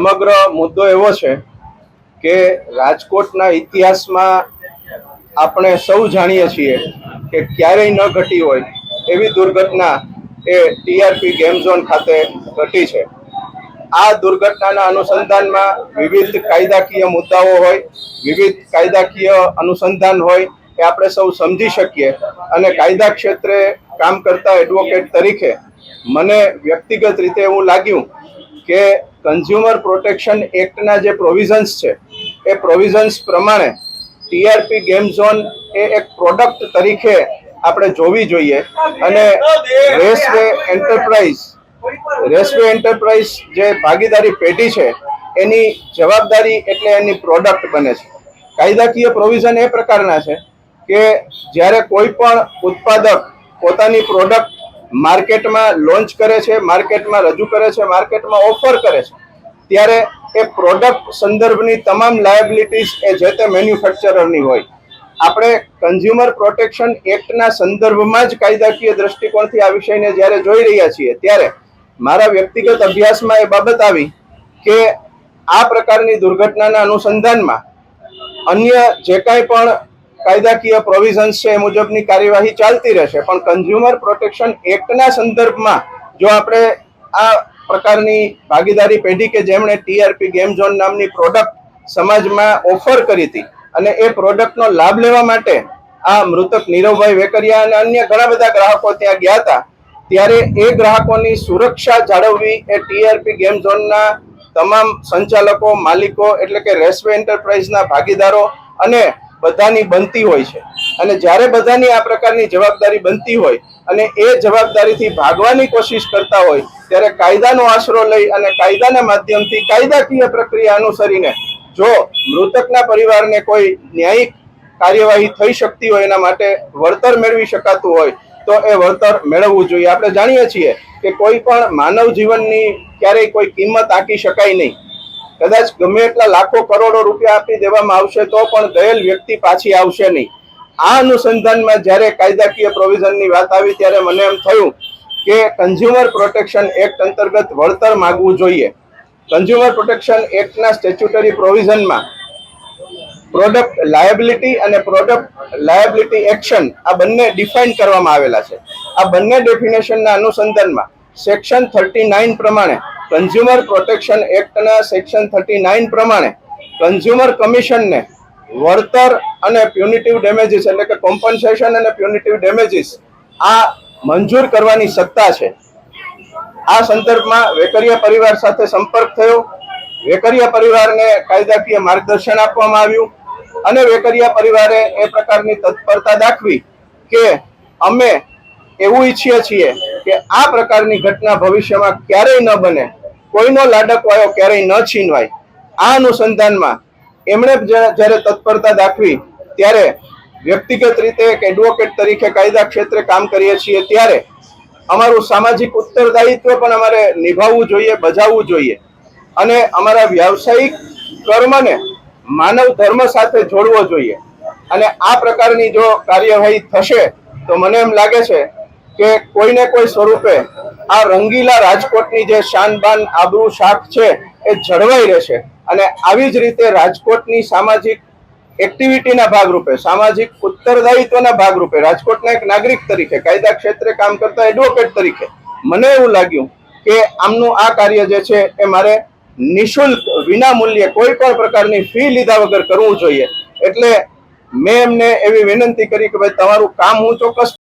સમગ્ર મુદ્દો એવો છે કે રાજકોટના ઇતિહાસમાં આપણે સૌ જાણીએ છીએ કે ક્યારેય ન ઘટી હોય એવી દુર્ઘટના એ ટીઆરપી ગેમ ઝોન ખાતે ઘટી છે. આ દુર્ઘટનાના અનુસંધાનમાં વિવિધ કાયદાકીય મુદ્દાઓ હોય, વિવિધ કાયદાકીય અનુસંધાન હોય એ આપણે સૌ સમજી શકીએ અને કાયદા ક્ષેત્રે કામ કરતા એડવોકેટ તરીકે મને વ્યક્તિગત રીતે એવું લાગ્યું કે કન્ઝ્યુમર પ્રોટેક્શન એક્ટના જે પ્રોવિઝન્સ છે, એ પ્રોવિઝન્સ પ્રમાણે ટીઆરપી ગેમ ઝોન એ એક પ્રોડક્ટ તરીકે આપણે જોવી જોઈએ અને રેસવે એન્ટરપ્રાઇઝ રેસવે એન્ટરપ્રાઇઝ જે ભાગીદારી પેઢી છે, એની જવાબદારી એટલે એની પ્રોડક્ટ બને છે. કાયદાકીય પ્રોવિઝન એ પ્રકારના છે કે જ્યારે કોઈ પણ ઉત્પાદક પોતાની પ્રોડક્ટ માર્કેટમાં લોન્ચ કરે છે, માર્કેટમાં રજૂ કરે છે, માર્કેટમાં ઓફર કરે છે, ત્યારે એ પ્રોડક્ટ સંદર્ભની તમામ લાયબિલિટીઝ એ જે તે મેન્યુફેક્ચરરની હોય. આપણે કન્ઝ્યુમર પ્રોટેક્શન એક્ટના સંદર્ભમાં જ કાયદાકીય દ્રષ્ટિકોણથી આ વિષયને જ્યારે જોઈ રહ્યા છીએ, ત્યારે મારા વ્યક્તિગત અભ્યાસમાં એ બાબત આવી કે આ પ્રકારની દુર્ઘટનાના અનુસંધાનમાં અન્ય જે કાંઈ પણ કાયદાકીય પ્રોવિઝન્સ છે એ મુજબની કાર્યવાહી ચાલતી રહેશે. પણ કન્ઝ્યુમર પ્રોટેક્શન એક્ટના સંદર્ભમાં જો આપણે આ પ્રકારની ભાગીદારી પેઢી કે જેમણે ટીઆરપી ગેમ ઝોન નામની પ્રોડક્ટ સમાજમાં ઓફર કરી હતી અને એ પ્રોડક્ટનો લાભ લેવા માટે આ મૃતક નીરવભાઈ વેકરિયા અને અન્ય ઘણા બધા ગ્રાહકો ત્યાં ગયા હતા, ત્યારે એ ગ્રાહકોની સુરક્ષા જાળવવી એ ટીઆરપી ગેમ ઝોનના તમામ સંચાલકો, માલિકો એટલે કે રેસવે એન્ટરપ્રાઇઝના ભાગીદારો અને બધાની બનતી હોય છે. અને જ્યારે બધાની આ પ્રકારની જવાબદારી બનતી હોય અને એ જવાબદારીથી ભાગવાની કોશિશ કરતા હોય, ત્યારે કાયદાનો આશરો લઈ અને કાયદાના માધ્યમથી કાયદાકીય પ્રક્રિયા અનુસરીને જો મૃતકના પરિવારને કોઈ ન્યાયિક કાર્યવાહી થઈ શકતી હોય એના માટે વળતર મેળવી શકાતું હોય, તો એ વળતર મેળવવું જોઈએ. આપણે જાણીએ છીએ કે કોઈ પણ માનવ જીવનની ક્યારેય કોઈ કિંમત આંકી શકાય નહીં. કદાચ ગમે એટલા લાખો કરોડો રૂપિયા આપી દેવામાં આવશે તો પણ ગયેલ વ્યક્તિ પાછી આવશે નહીં. આ અનુસંધાનમાં જ્યારે કાયદાકીય પ્રોવિઝનની વાત આવી ત્યારે મને એમ થયું કે કન્ઝ્યુમર પ્રોટેક્શન એક્ટ અંતર્ગત વળતર માગવું જોઈએ. કન્ઝ્યુમર પ્રોટેક્શન એક્ટના સ્ટેચ્યુટરી પ્રોવિઝનમાં પ્રોડક્ટ લાયબિલિટી અને પ્રોડક્ટ લાયબિલિટી એક્શન આ બંને ડિફાઇન કરવામાં આવેલા છે. આ બંને ડેફિનેશનના અનુસંધાનમાં સેક્શન થર્ટી નાઇન પ્રમાણે કન્ઝ્યુમર પ્રોટેક્શન એક્ટના સેક્શન થર્ટી નાઇન પ્રમાણે કન્ઝ્યુમર કમિશનને વળતર અને પ્યુનિટિવ ડેમેજીસ એટલે કે કોમ્પન્સેશન અને પ્યુનિટિવ ડેમેજીસ આ મંજૂર કરવાની સત્તા છે. આ સંદર્ભમાં વેકરિયા પરિવાર સાથે સંપર્ક થયો. વેકરિયા પરિવારને કાયદાકીય માર્ગદર્શન આપવામાં આવ્યું અને વેકરિયા પરિવારે એ પ્રકારની તત્પરતા દાખવી કે અમે એવું ઈચ્છીએ છીએ કે આ પ્રકારની ઘટના ભવિષ્યમાં ક્યારેય ન બને. કોઈનો લાડકવાયો ક્યારેય ન છીનવાય. આ અનુસંધાનમાં એમણે જ્યારે તત્પરતા દાખવી, ત્યારે વ્યક્તિગત રીતે એક એડવોકેટ તરીકે કાયદા ક્ષેત્રે કામ કરીએ છીએ, ત્યારે અમારું સામાજિક ઉત્તરદાયિત્વ પણ અમારે નિભાવવું જોઈએ, બજાવવું જોઈએ. અને અમારા વ્યાવસાયિક કર્મને માનવ ધર્મ સાથે જોડવો જોઈએ. અને આ પ્રકારની જો કાર્યવાહી થશે, તો મને એમ લાગે છે કે કોઈને કોઈ સ્વરૂપે આ રંગીલા રાજકોટની જે શાનબાન આબરૂ શાખ છે એ જળવાઈ રહેશે. અને આવી જ રીતે રાજકોટની સામાજિક એક્ટિવિટીના ભાગરૂપે, સામાજિક ઉત્તરદાયિત્વના ભાગરૂપે, રાજકોટના એક નાગરિક તરીકે, કાયદા ક્ષેત્રે કામ કરતા એડવોકેટ તરીકે, મને એવું લાગ્યું કે આમનું આ કાર્ય જે છે એ મારે નિશુલ્ક વિના મૂલ્યે કોઈ પણ પ્રકારની ફી લીધા વગર કરવું જોઈએ. એટલે મેં એમને એવી વિનંતી કરી કે ભાઈ તમારું કામ હું ચોક્કસ